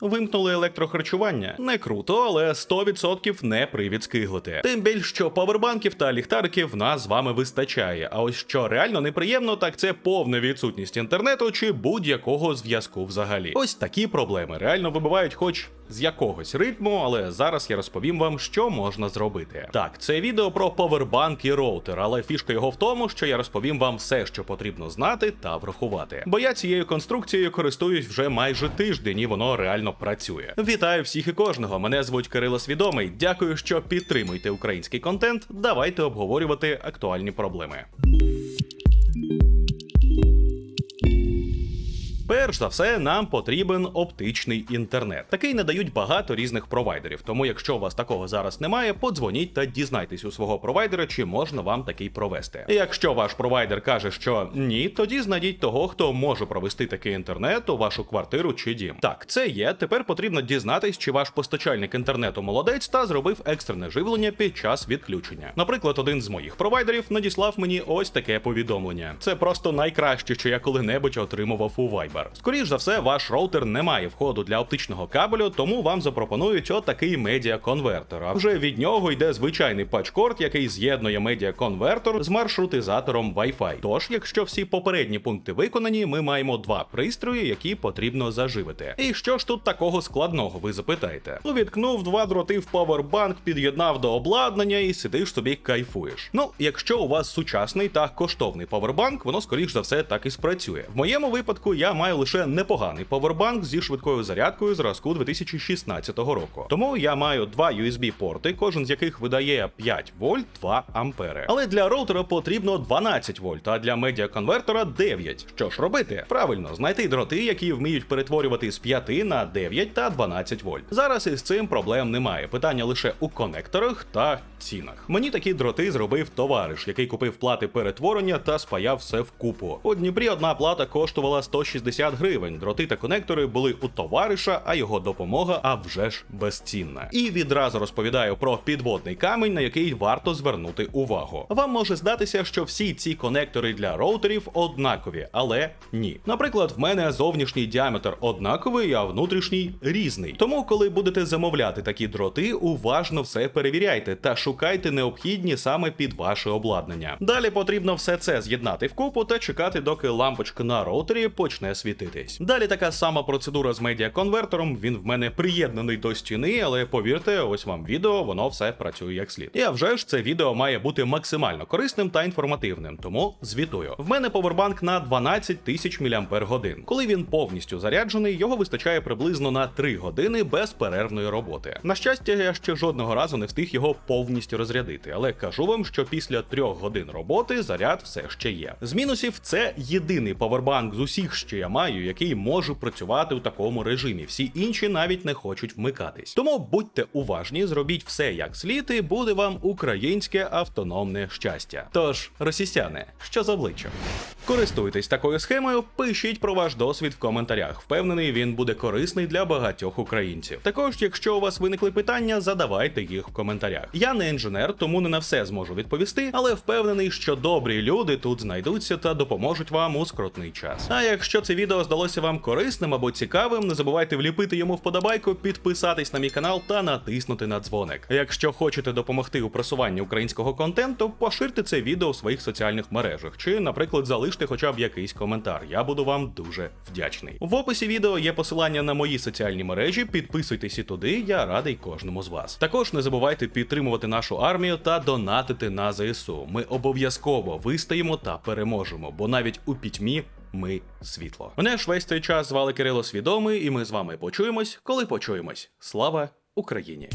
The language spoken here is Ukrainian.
Вимкнули електрохарчування. Не круто, але 100% не привід скиглити. Тим більш, що павербанків та ліхтариків нас з вами вистачає. А ось що реально неприємно, так це повна відсутність інтернету чи будь-якого зв'язку взагалі. Ось такі проблеми реально вибивають, хоч. З якогось ритму, але зараз я розповім вам, що можна зробити. Так, це відео про повербанк і роутер, але фішка його в тому, що я розповім вам все, що потрібно знати та врахувати. Бо я цією конструкцією користуюсь вже майже тиждень, і воно реально працює. Вітаю всіх і кожного. Мене звуть Кирило Свідомий. Дякую, що підтримуєте український контент. Давайте обговорювати актуальні проблеми. Перш за все, нам потрібен оптичний інтернет. Такий надають багато різних провайдерів. Тому, якщо у вас такого зараз немає, подзвоніть та дізнайтесь у свого провайдера, чи можна вам такий провести. Якщо ваш провайдер каже, що ні, тоді знайдіть того, хто може провести такий інтернет у вашу квартиру чи дім. Так, це є. Тепер потрібно дізнатись, чи ваш постачальник інтернету молодець та зробив екстрене живлення під час відключення. Наприклад, один з моїх провайдерів надіслав мені ось таке повідомлення. Це просто найкраще, що я коли-небудь отримував у Viber. Скоріш за все, ваш роутер не має входу для оптичного кабелю, тому вам запропонують отакий медіаконвертер. А вже від нього йде звичайний патчкорд, який з'єднує медіаконвертор з маршрутизатором Wi-Fi. Тож, якщо всі попередні пункти виконані, ми маємо два пристрої, які потрібно заживити. І що ж тут такого складного, ви запитаєте? Увіткнув два дроти в павербанк, під'єднав до обладнання і сидиш собі кайфуєш. Ну, якщо у вас сучасний та коштовний павербанк, воно скоріш за все так і спрацює. В моєму випадку я маю лише непоганий павербанк зі швидкою зарядкою зразку 2016 року. Тому я маю два USB-порти, кожен з яких видає 5 вольт 2 ампери. Але для роутера потрібно 12 вольт, а для медіаконвертора 9. Що ж робити? Правильно, знайти дроти, які вміють перетворювати з 5 на 9 та 12 вольт. Зараз із цим проблем немає. Питання лише у конекторах та цінах. Мені такі дроти зробив товариш, який купив плати перетворення та спаяв все вкупу. У Дніпрі одна плата коштувала 160 гривень. Дроти та конектори були у товариша, а його допомога а вже ж безцінна. І відразу розповідаю про підводний камінь, на який варто звернути увагу. Вам може здатися, що всі ці конектори для роутерів однакові, але ні. Наприклад, в мене зовнішній діаметр однаковий, а внутрішній різний. Тому, коли будете замовляти такі дроти, уважно все перевіряйте та шукайте необхідні саме під ваше обладнання. Далі потрібно все це з'єднати вкупу та чекати, доки лампочка на роутері почне світитись. Далі така сама процедура з медіаконвертером. Він в мене приєднаний до стіни, але повірте, ось вам відео, воно все працює як слід. І а вже ж це відео має бути максимально корисним та інформативним, тому звітую. В мене повербанк на 12 тисяч мАч. Коли він повністю заряджений, його вистачає приблизно на 3 години безперервної роботи. На щастя, я ще жодного разу не встиг його повністю розрядити, але кажу вам, що після 3 годин роботи заряд все ще є. З мінусів це єдиний повербанк з усіх, що я маю, який може працювати у такому режимі. Всі інші навіть не хочуть вмикатись. Тому будьте уважні, зробіть все як слід, і буде вам українське автономне щастя. Тож, росіяни, що за обличчям? Користуйтесь такою схемою, пишіть про ваш досвід в коментарях. Впевнений, він буде корисний для багатьох українців. Також, якщо у вас виникли питання, задавайте їх в коментарях. Я не інженер, тому не на все зможу відповісти, але впевнений, що добрі люди тут знайдуться та допоможуть вам у скрутний час. А якщо це відео здалося вам корисним або цікавим, не забувайте вліпити йому вподобайку, підписатись на мій канал та натиснути на дзвоник. Якщо хочете допомогти у просуванні українського контенту, поширте це відео у своїх соціальних мережах, чи, наприклад, залиште хоча б якийсь коментар. Я буду вам дуже вдячний. В описі відео є посилання на мої соціальні мережі. Підписуйтесь і туди, я радий кожному з вас. Також не забувайте підтримувати нашу армію та донатити на ЗСУ. Ми обов'язково вистоїмо та переможемо, бо навіть у пітьмі. Ми світло. Мене ж весь цей час звали Кирило Свідомий, і ми з вами почуємось, коли почуємось. Слава Україні!